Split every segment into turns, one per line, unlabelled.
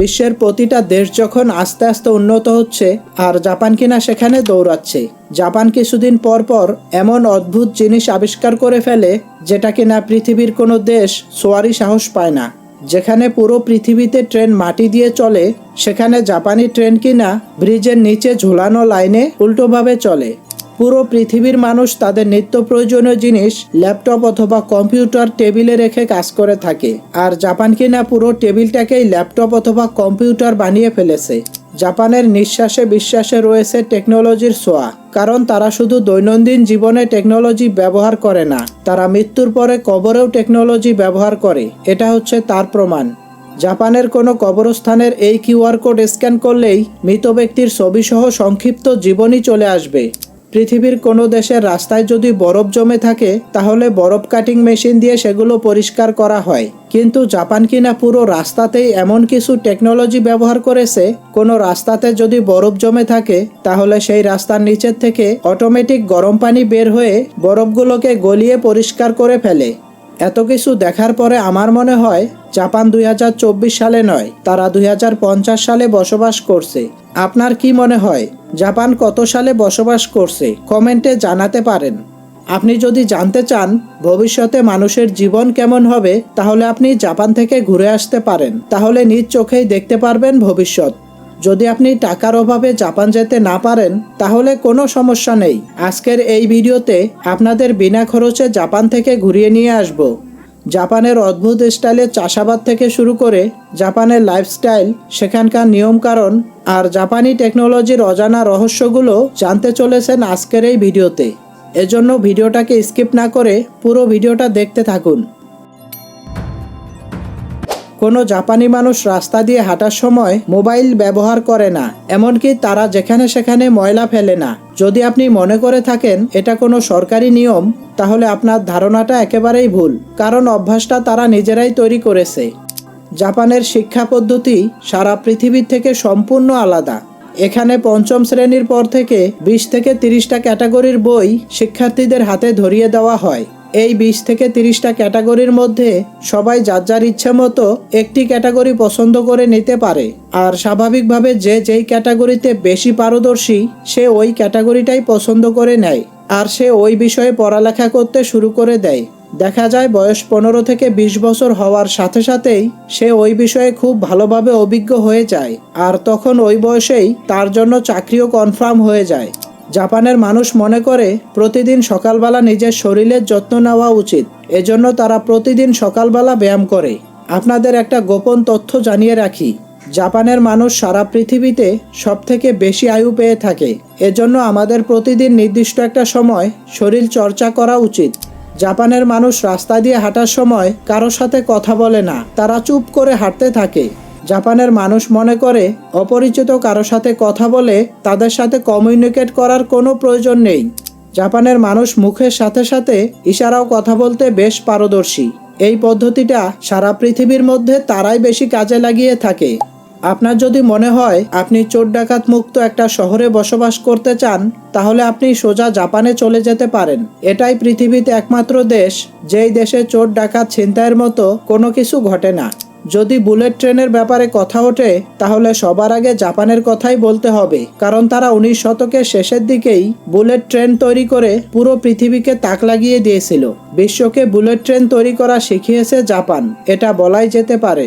বিশ্বের প্রতিটা দেশ যখন আস্তে আস্তে উন্নত হচ্ছে, আর জাপান কিনা সেখানে দৌড়াচ্ছে। জাপান কিছুদিন পর পর এমন অদ্ভুত জিনিস আবিষ্কার করে ফেলে, যেটা কিনা পৃথিবীর কোনো দেশ সোয়ারি সাহস পায় না। যেখানে পুরো পৃথিবীতে ট্রেন মাটি দিয়ে চলে, সেখানে জাপানি ট্রেন কিনা ব্রিজের নিচে ঝোলানো লাইনে উল্টোভাবে চলে। পুরো পৃথিবীর মানুষ তাদের নিত্য প্রয়োজনীয় জিনিস, ল্যাপটপ অথবা কম্পিউটার টেবিলে রেখে কাজ করে থাকে। আর জাপান কিনা পুরো টেবিলটাকেই ল্যাপটপ অথবা কম্পিউটার বানিয়ে ফেলেছে। জাপানের নিঃশ্বাসে বিশ্বাসে রয়েছে টেকনোলজির ছোঁয়া, কারণ তারা শুধু দৈনন্দিন জীবনে টেকনোলজি ব্যবহার করে না, তারা মৃত্যুর পরে কবরেও টেকনোলজি ব্যবহার করে। এটা হচ্ছে তার প্রমাণ। জাপানের কোনো কবরস্থানের এই কিউআর কোড স্ক্যান করলেই মৃত ব্যক্তির ছবিসহ সংক্ষিপ্ত জীবনী চলে আসবে। পৃথিবীর কোনো দেশের রাস্তায় যদি বরফ জমে থাকে, তাহলে বরফ কাটিং মেশিন দিয়ে সেগুলো পরিষ্কার করা হয়। কিন্তু জাপান কিনা পুরো রাস্তাতেই এমন কিছু টেকনোলজি ব্যবহার করেছে, কোনো রাস্তাতে যদি বরফ জমে থাকে, তাহলে সেই রাস্তার নিচের থেকে অটোমেটিক গরম পানি বের হয়ে বরফগুলোকে গলিয়ে পরিষ্কার করে ফেলে। এত কিছু দেখার পরে আমার মনে হয় জাপান দুই হাজার চব্বিশ সালে নয়, তারা দুই হাজার পঞ্চাশ সালে বসবাস করছে। আপনার কি মনে হয়, জাপান কত সালে বসবাস করছে? কমেন্টে জানাতে পারেন। আপনি যদি জানতে চান, ভবিষ্যতে মানুষের জীবন কেমন হবে, তাহলে আপনি জাপান থেকে ঘুরে আসতে পারেন। তাহলে নিজ চোখেই দেখতে পারবেন ভবিষ্যৎ। যদি আপনি টাকার অভাবে জাপান যেতে না পারেন, তাহলে কোনো সমস্যা নেই। আজকের এই ভিডিওতে আপনাদের বিনা খরচে জাপান থেকে ঘুরিয়ে নিয়ে আসব। জাপানের অদ্ভুত স্টাইলের চাষাবাদ থেকে শুরু করে জাপানের লাইফস্টাইল, সেখানকার নিয়মকানুন আর জাপানি টেকনোলজির অজানা রহস্যগুলো জানতে চলেছেন আজকের এই ভিডিওতে। এজন্য ভিডিওটাকে স্কিপ না করে পুরো ভিডিওটা দেখতে থাকুন। কোনো জাপানি মানুষ রাস্তা দিয়ে হাঁটার সময় মোবাইল ব্যবহার করে না, এমনকি তারা যেখানে সেখানে ময়লা ফেলে না। যদি আপনি মনে করে থাকেন এটা কোনো সরকারি নিয়ম, তাহলে আপনার ধারণাটা একেবারেই ভুল, কারণ অভ্যাসটা তারা নিজেরাই তৈরি করেছে। জাপানের শিক্ষা পদ্ধতি সারা পৃথিবীর থেকে সম্পূর্ণ আলাদা। এখানে পঞ্চম শ্রেণির পর থেকে বিশ থেকে তিরিশটা ক্যাটাগরির বই শিক্ষার্থীদের হাতে ধরিয়ে দেওয়া হয়। এই বিশ থেকে তিরিশটা ক্যাটাগরির মধ্যে সবাই যার যার ইচ্ছে মতো একটি ক্যাটাগরি পছন্দ করে নিতে পারে। আর স্বাভাবিকভাবে যে যেই ক্যাটাগরিতে বেশি পারদর্শী, সে ওই ক্যাটাগরিটাই পছন্দ করে নেয়। আর সে ওই বিষয়ে পড়ালেখা করতে শুরু করে দেয়। দেখা যায় বয়স পনেরো থেকে বিশ বছর হওয়ার সাথে সাথেই সে ওই বিষয়ে খুব ভালোভাবে অভিজ্ঞ হয়ে যায়। আর তখন ওই বয়সেই তার জন্য চাকরিও কনফার্ম হয়ে যায়। জাপানের মানুষ মনে করে, প্রতিদিন সকালবেলা নিজের শরীরের যত্ন নেওয়া উচিত। এজন্য তারা প্রতিদিন সকালবেলা ব্যায়াম করে। আপনাদের একটা গোপন তথ্য জানিয়ে রাখি। জাপানের মানুষ সারা পৃথিবীতে সব থেকে বেশি আয়ু পেয়ে থাকে। এজন্য আমাদের প্রতিদিন নির্দিষ্ট একটা সময় শরীর চর্চা করা উচিত। জাপানের মানুষ রাস্তা দিয়ে হাঁটার সময় কারোর সাথে কথা বলে না। তারা চুপ করে হাঁটতে থাকে। জাপানের মানুষ মনে করে, অপরিচিত কারও সাথে কথা বলে তাদের সাথে কমিউনিকেট করার কোনো প্রয়োজন নেই। জাপানের মানুষ মুখের সাথে সাথে ইশারাও কথা বলতে বেশ পারদর্শী। এই পদ্ধতিটা সারা পৃথিবীর মধ্যে তারাই বেশি কাজে লাগিয়ে থাকে। আপনার যদি মনে হয় আপনি চোর ডাকাত মুক্ত একটা শহরে বসবাস করতে চান, তাহলে আপনি সোজা জাপানে চলে যেতে পারেন। এটাই পৃথিবীতে একমাত্র দেশ, যেই দেশে চোর ডাকাত ছিনতাইয়ের মতো কোনো কিছু ঘটে না। যদি বুলেট ট্রেনের ব্যাপারে কথা ওঠে, তাহলে সবার আগে জাপানের কথাই বলতে হবে, কারণ তারা উনিশ শতকের শেষের দিকেই বুলেট ট্রেন তৈরি করে পুরো পৃথিবীকে তাক লাগিয়ে দিয়েছিল। বিশ্বকে বুলেট ট্রেন তৈরি করা শিখিয়েছে জাপান, এটা বলাই যেতে পারে।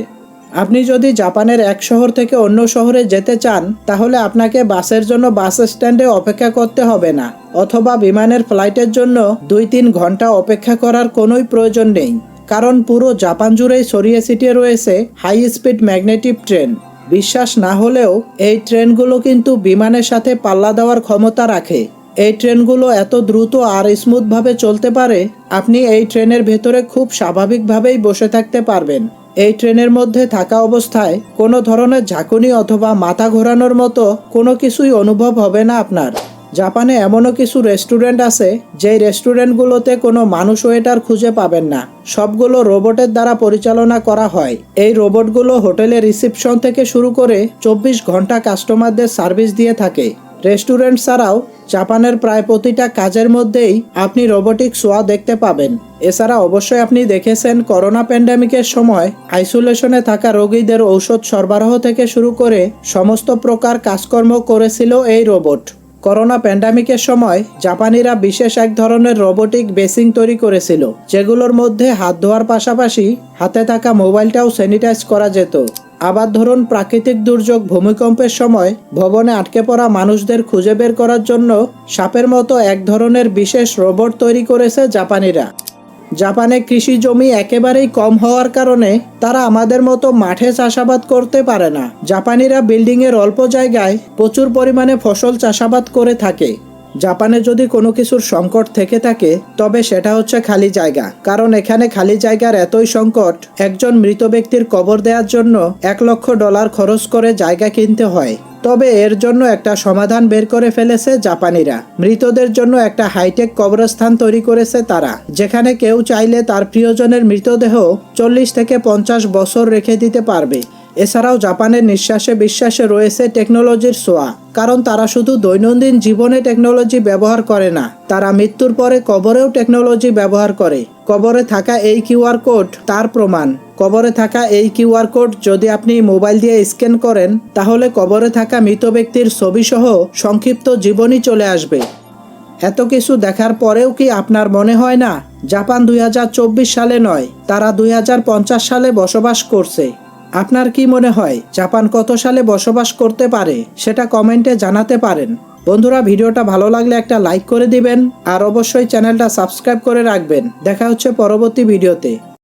আপনি যদি জাপানের এক শহর থেকে অন্য শহরে যেতে চান, তাহলে আপনাকে বাসের জন্য বাস স্ট্যান্ডে অপেক্ষা করতে হবে না, অথবা বিমানের ফ্লাইটের জন্য দুই তিন ঘণ্টা অপেক্ষা করার কোনোই প্রয়োজন নেই। কারণ পুরো জাপান জুড়েই ছড়িয়ে ছিটিয়ে রয়েছে হাই স্পিড ম্যাগনেটিক ট্রেন বিশ্বাস না হলেও এই ট্রেনগুলো কিন্তু বিমানের সাথে পাল্লা দেওয়ার ক্ষমতা রাখে। এই ট্রেনগুলো এত দ্রুত আর স্মুথভাবে চলতে পারে, আপনি এই ট্রেনের ভেতরে খুব স্বাভাবিকভাবেই বসে থাকতে পারবেন। এই ট্রেনের মধ্যে থাকা অবস্থায় কোনো ধরনের ঝাঁকুনি অথবা মাথা ঘোরানোর মতো কোনো কিছুই অনুভব হবে না আপনার। জাপানে এমনও কিছু রেস্টুরেন্ট আছে, যেই রেস্টুরেন্টগুলোতে কোনো মানুষ ওয়েটার খুঁজে পাবেন না। সবগুলো রোবটের দ্বারা পরিচালনা করা হয়। এই রোবটগুলো হোটেলের রিসিপশন থেকে শুরু করে চব্বিশ ঘণ্টা কাস্টমারদের সার্ভিস দিয়ে থাকে। রেস্টুরেন্ট ছাড়াও জাপানের প্রায় প্রতিটা কাজের মধ্যেই আপনি রোবোটিক সোয়া দেখতে পাবেন। এছাড়া অবশ্যই আপনি দেখেছেন করোনা প্যান্ডামিকের সময় আইসোলেশনে থাকা রোগীদের ঔষধ সরবরাহ থেকে শুরু করে সমস্ত প্রকার কাজকর্ম করেছিল এই রোবট। করোনা প্যান্ডামিকের সময় জাপানিরা বিশেষ এক ধরনের রোবোটিক বেসিং তৈরি করেছিল, যেগুলোর মধ্যে হাত ধোয়ার পাশাপাশি হাতে থাকা মোবাইলটাও স্যানিটাইজ করা যেত। আবার ধরুন, প্রাকৃতিক দুর্যোগ ভূমিকম্পের সময় ভবনে আটকে পড়া মানুষদের খুঁজে বের করার জন্য সাপের মতো এক ধরনের বিশেষ রোবট তৈরি করেছে জাপানিরা। জাপানে কৃষি জমি একেবারেই কম হওয়ার কারণে তারা আমাদের মতো মাঠে চাষাবাদ করতে পারে না। জাপানিরা বিল্ডিংয়ের অল্প জায়গায় প্রচুর পরিমাণে ফসল চাষাবাদ করে থাকে। জাপানে যদি কোনো কিছুর সংকট থেকে থাকে, তবে সেটা হচ্ছে খালি জায়গা। কারণ এখানে খালি জায়গার এতই সংকট, একজন মৃত ব্যক্তির কবর দেওয়ার জন্য এক লক্ষ ডলার খরচ করে জায়গা কিনতে হয়। তবে এর জন্য একটা সমাধান বের করে ফেলেছে জাপানিরা। মৃতদের জন্য একটা হাইটেক কবরস্থান তৈরি করেছে তারা, যেখানে কেউ চাইলে তার প্রিয়জনের মৃতদেহ চল্লিশ থেকে পঞ্চাশ বছর রেখে দিতে পারবে। এছাড়াও জাপানের নিঃশ্বাসে বিশ্বাসে রয়েছে টেকনোলজির ছোঁয়া, কারণ তারা শুধু দৈনন্দিন জীবনে টেকনোলজি ব্যবহার করে না, তারা মৃত্যুর পরে কবরেও টেকনোলজি ব্যবহার করে। কবরে থাকা এই কিউআর কোড তার প্রমাণ। কবরে থাকা এই কিউআর কোড যদি আপনি মোবাইল দিয়ে স্ক্যান করেন, তাহলে কবরে থাকা মৃত ব্যক্তির ছবিসহ সংক্ষিপ্ত জীবনী চলে আসবে। এত কিছু দেখার পরেও কি আপনার মনে হয় না, জাপান দুই হাজার চব্বিশ সালে নয়, তারা দুই হাজার পঞ্চাশ সালে বসবাস করছে। আপনার কি মনে হয় জাপান কত সালে বসবাস করতে পারে? সেটা কমেন্টে জানাতে পারেন। বন্ধুরা, ভিডিওটা ভালো লাগলে একটা লাইক করে দিবেন আর অবশ্যই চ্যানেলটা সাবস্ক্রাইব করে রাখবেন। দেখা হচ্ছে পরবর্তী ভিডিওতে।